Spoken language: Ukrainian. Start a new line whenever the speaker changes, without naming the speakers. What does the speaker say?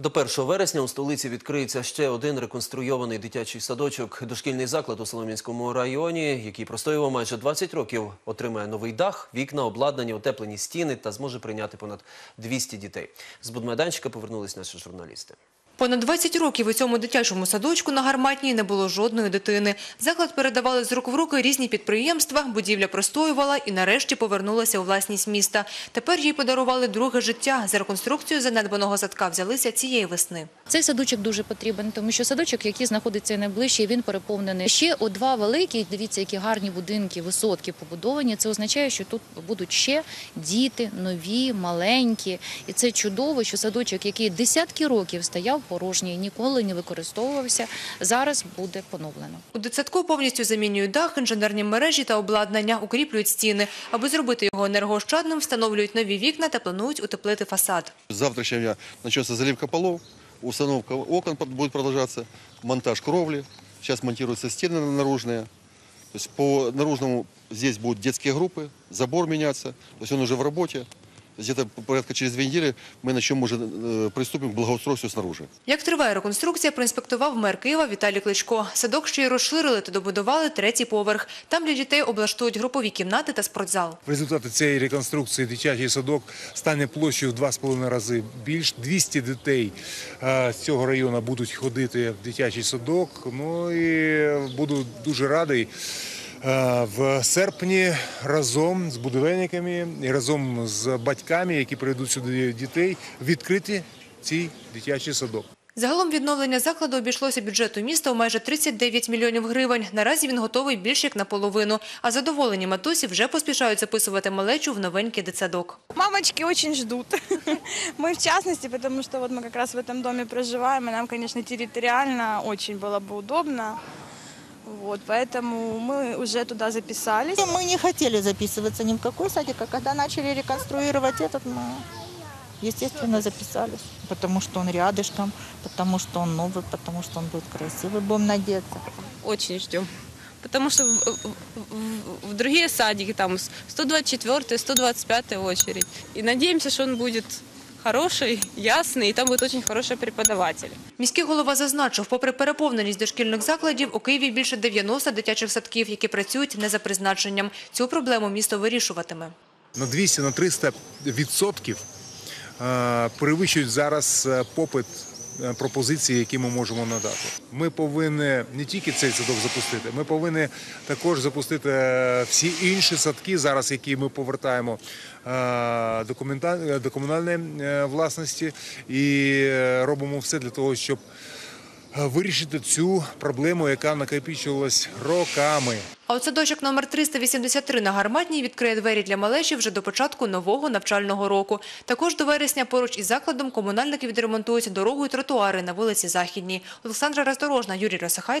До 1 вересня у столиці відкриється ще один реконструйований дитячий садочок. Дошкільний заклад у Солом'янському районі, який простоював майже 20 років, отримає новий дах, вікна, обладнання, утеплені стіни та зможе прийняти понад 200 дітей. З будмайданчика повернулись наші журналісти.
Понад 20 років у цьому дитячому садочку на Гарматній не було жодної дитини. Заклад передавали з рук в руки різні підприємства, будівля простоювала і нарешті повернулася у власність міста. Тепер їй подарували друге життя. За реконструкцію занедбаного садка взялися цієї весни.
Цей садочок дуже потрібен, тому що садочок, який знаходиться найближче, він переповнений. Ще о два великі, дивіться, які гарні будинки, висотки побудовані. Це означає, що тут будуть ще діти, нові, маленькі. І це чудово, що садочок, який десятки років стояв порожній, ніколи не використовувався, зараз буде поновлено.
У дитсадку повністю замінюють дах, інженерні мережі та обладнання, укріплюють стіни. Аби зробити його енергоощадним, встановлюють нові вікна та планують утеплити фасад.
С завтрашнего дня начнется заливка полов, установка окон под- будет продолжаться, монтаж кровли. Сейчас монтируются стены наружные. То есть по наружному здесь будут детские группы, забор меняться. То есть он уже в работе. Где-то порядка через две недели мы начнем уже э, приступим к благоустройству снаружи.
Як триває реконструкція, проінспектував мер Києва Віталій Кличко. Садок ще й розширили та добудували третій поверх. Там для дітей облаштують групові кімнати та спортзал.
В результаті цієї реконструкції дитячий садок стане площею в 2,5 рази більш. 200 дітей е, з цього району будуть ходити в дитячий садок. Ну і буду дуже радий. е, В серпні разом з будівельниками і разом з батьками, які прийдуть сюди дітей, відкрити цей дитячий садок.
Загалом відновлення закладу обійшлося бюджету міста у майже 39 мільйонів гривень. Наразі він готовий більш як наполовину. А задоволені матусі вже поспішають записувати малечу в новенький дитсадок.
Мамочки очень ждут. Мы в частности, потому что вот мы как раз в этом доме проживаем, и нам, конечно, территориально очень было бы удобно. Вот, поэтому мы уже туда записались.
Мы не хотели записываться ни в какой садик, а когда начали реконструировать этот, мы, естественно, записались. Потому что он рядышком, потому что он новый, потому что он будет красивый, будем надеяться.
очень ждем. Потому что в, в- в- в другие садики там 124 125 очередь. И надеемся, что он будет хороший, ясний, і там буде очень хороший преподаватель.
Міський голова зазначив, попри переповненість дошкільних закладів, у Києві більше 90 дитячих садків, які працюють не за призначенням. Цю проблему місто вирішуватиме.
на 200 на 300 відсотків е, перевищують зараз е, попит пропозиції, які ми можемо надати. Ми повинні не тільки цей садок запустити, ми повинні також запустити е, всі інші садки, зараз які ми повертаємо е, до комунальної е, власності, і е, робимо все для того, щоб е, вирішити цю проблему, яка накопичувалась роками.
А от садочок номер 383 на Гарматній відкриє двері для малечі вже до початку нового навчального року. Також до вересня поруч із закладом комунальники відремонтують дорогу і тротуари на вулиці Західній. Олександра Роздорожна, Юрій Росахай,